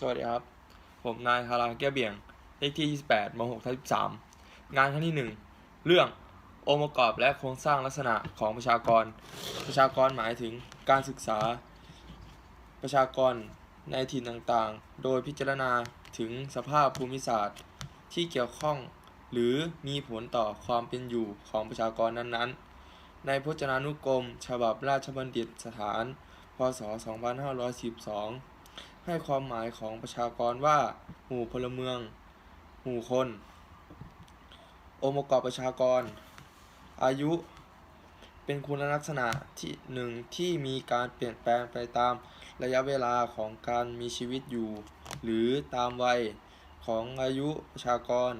สวัสดีครับ ผมนายฮาราแก้เบี่ยง เลขที่ 28ม6ทับ13 งานครั้งที่ 1 เรื่ององค์ประกอบและโครงสร้างลักษณะของประชากร ประชากรหมายถึงการศึกษา ประชากรในถิ่นต่างๆ โดยพิจารณาถึงสภาพภูมิศาสตร์ที่เกี่ยวข้อง หรือมีผลต่อความเป็นอยู่ของประชากรนั้นๆ ในพจนานุกรม ฉบับราชบัณฑิตสถาน พศ 2512 ให้ความหมายของประชากรว่า หมู่พลเมือง หมู่คน องค์ประกอบประชากร อายุ เป็นคุณลักษณะที่หนึ่งที่มีการเปลี่ยนแปลงไปตามระยะเวลาของการมีชีวิตอยู่ หรือตามวัยของอายุประชากร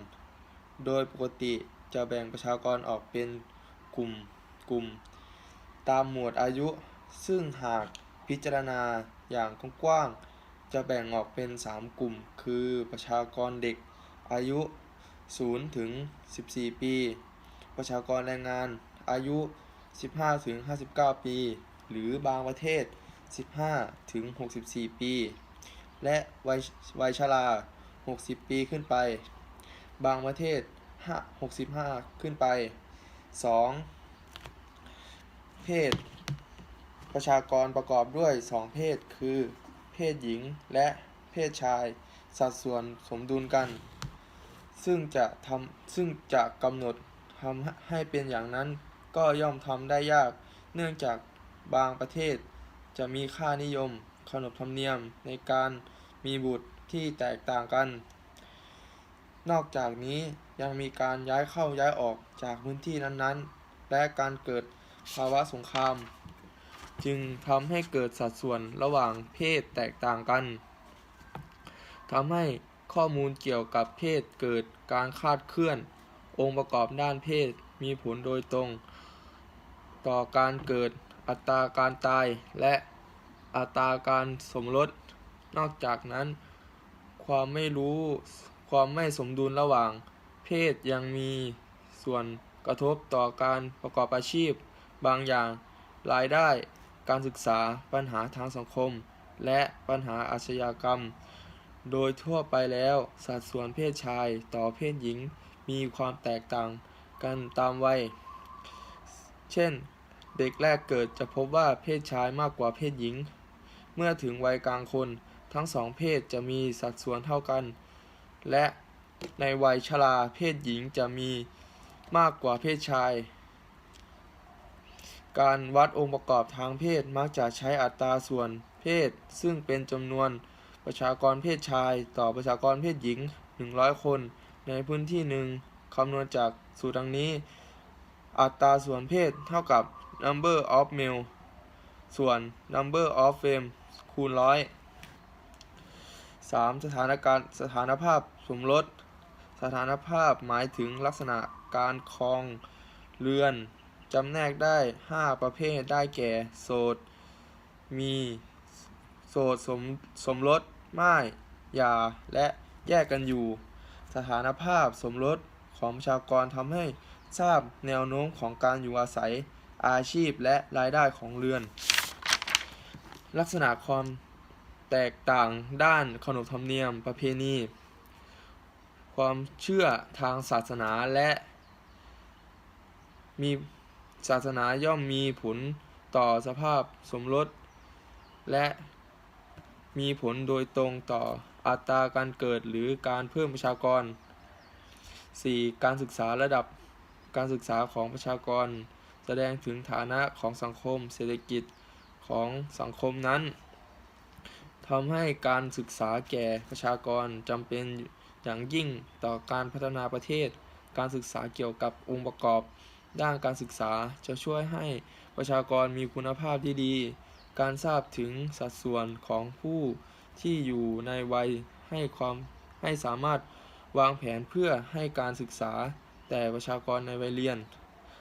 โดยปกติจะแบ่งประชากรออกเป็นกลุ่มกลุ่ม ตามหมวดอายุ ซึ่งหาก พิจารณาอย่างกว้างๆจะแบ่งออกเป็น 3 กลุ่ม คือประชากรเด็กอายุ 0 ถึง 14 ปี ประชากรแรงงานอายุ 15 ถึง 59 ปี หรือบางประเทศ 15 ถึง 64 ปี และวัยวัยชรา 60 ปีขึ้นไป บางประเทศ5 65 ขึ้นไป 2. เพศ ประชากรประกอบด้วย 2 เพศคือ เพศหญิงและเพศชาย สัดส่วนสมดุลกัน ซึ่งจะทำซึ่งจะกำหนดทำให้เป็นอย่างนั้นก็ย่อมทำได้ยาก เนื่องจากบางประเทศจะมีค่านิยม ขนบธรรมเนียมในการมีบุตรที่แตกต่างกัน นอกจากนี้ยังมีการย้ายเข้าย้ายออกจากพื้นที่นั้นๆ และการเกิดภาวะสงคราม จึงทำให้เกิดสัดส่วนระหว่างเพศแตกต่างกันทำให้ข้อมูลเกี่ยวกับเพศเกิดการคาดเคลื่อน องค์ประกอบด้านเพศมีผลโดยตรง ต่อการเกิดอัตราการตายและอัตราการสมรส นอกจากนั้น ความไม่รู้ความไม่สมดุลระหว่าง เพศยังมีส่วนกระทบต่อการประกอบอาชีพ บางอย่างรายได้ การศึกษา ปัญหาทางสังคม และปัญหาอาชญากรรม โดยทั่วไปแล้ว สัดส่วนเพศชายต่อเพศหญิง มีความแตกต่างกันตามวัย เช่น เด็กแรกเกิดจะพบว่าเพศชายมากกว่าเพศหญิง เมื่อถึงวัยกลางคน ทั้งสองเพศจะมีสัดส่วนเท่ากัน และในวัยชราเพศหญิงจะมีมากกว่าเพศชาย การวัดองค์ประกอบทางเพศมักจะใช้อัตราส่วนเพศ ซึ่งเป็นจำนวนประชากรเพศชาย ต่อประชากรเพศหญิง 100 คน ในพื้นที่หนึ่งคำนวณจากสูตรดังนี้ อัตราส่วนเพศเท่ากับ number of male ส่วน number of femme คูณร้อย 3. สถานการณ์สถานภาพสมรส สถานภาพหมายถึงลักษณะการครองเรือน จำแนกได้ 5 ประเภทได้แก่ โสด มีโสดสมสมรสม่ายหย่าและแยกกันอยู่ สถานภาพสมรสของประชากรทำให้ทราบแนวโน้มของการอยู่อาศัยอาชีพและรายได้ของเรือน ลักษณะความแตกต่างด้านขนบธรรมเนียมประเพณี ความเชื่อทางศาสนาและมี ศาสนาย่อมมีผลต่อสภาพสมรส และมีผลโดยตรงต่ออัตราการเกิดหรือการเพิ่มประชากร 4. การศึกษาระดับการศึกษาของประชากร แสดงถึงฐานะของสังคมเศรษฐกิจของสังคมนั้นทำให้การศึกษาแก่ประชากรจำเป็นอย่างยิ่งต่อการพัฒนาประเทศ การศึกษาเกี่ยวกับองค์ประกอบ ด้านการศึกษาจะช่วยให้ประชากรมีคุณภาพที่ดี การทราบถึงสัดส่วนของผู้ที่อยู่ในวัยให้ความให้สามารถวางแผนเพื่อให้การศึกษาแต่ประชากรในวัยเรียน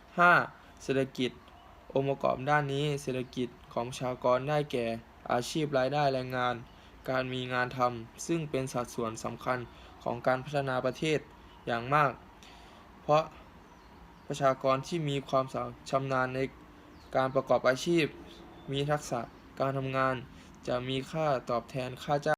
5. เศรษฐกิจ องค์ประกอบด้านนี้เศรษฐกิจของประชากรได้แก่ อาชีพรายได้แรงงาน การมีงานทำซึ่งเป็นสัดส่วนสำคัญของการพัฒนาประเทศอย่างมาก เพราะ ประชากรที่มีความชำนาญในการประกอบอาชีพ มีทักษะการทำงาน จะมีค่าตอบแทนค่าจ้าง